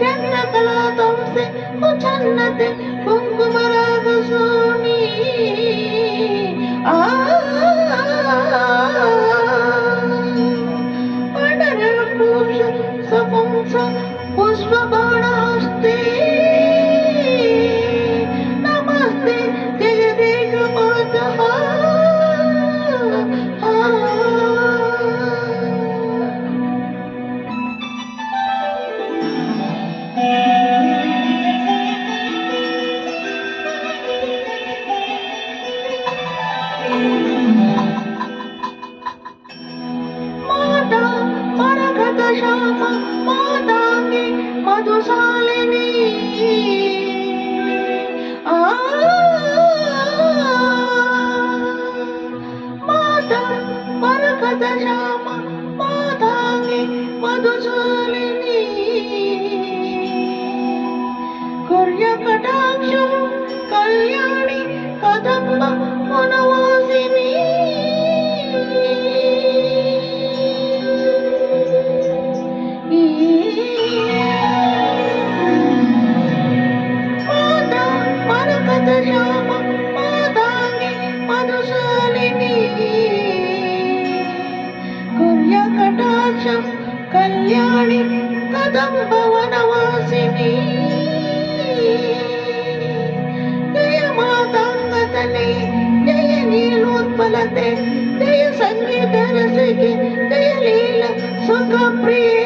جنة لا تمسك وجنة كنكم راغزون మృదుజాలిని కొర్య కటాక్షం కళ్యాణి కదంబ వనవాసిని Yeah. கல்யாணி கதம்பவனவாசினி ஜய மாதாங்கதனே ஜய நீலோத்பலதே ஜய சங்கீத ரசிகி ஜய லீல சுகப்பிரிய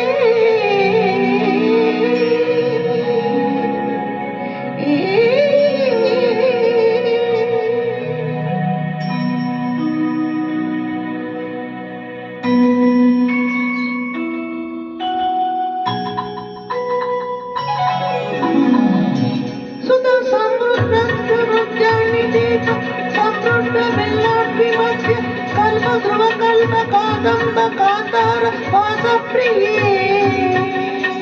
Kambakotara was a priest.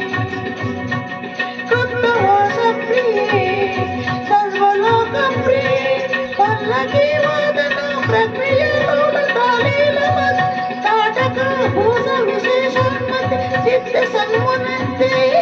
Kutta was a priest. Sarvaloka priest. Pallaki vadana prakriya lola tali lamas. Tataka bhusa visheshamati. Siddha sanmunante.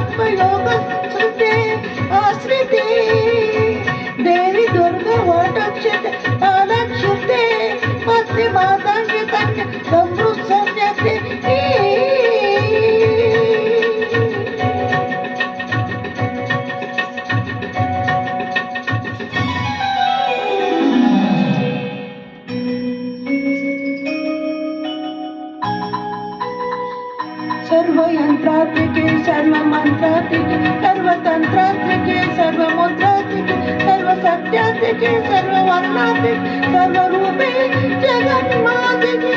सर्वयन्त्रात्मिके सर्वमन्त्रात्मिके सर्वतन्त्रात्मिके सर्वमुद्रात्मिके सर्वसत्यात्मिके सर्ववर्णात्मिके सर्वरूपे जगन्मातिके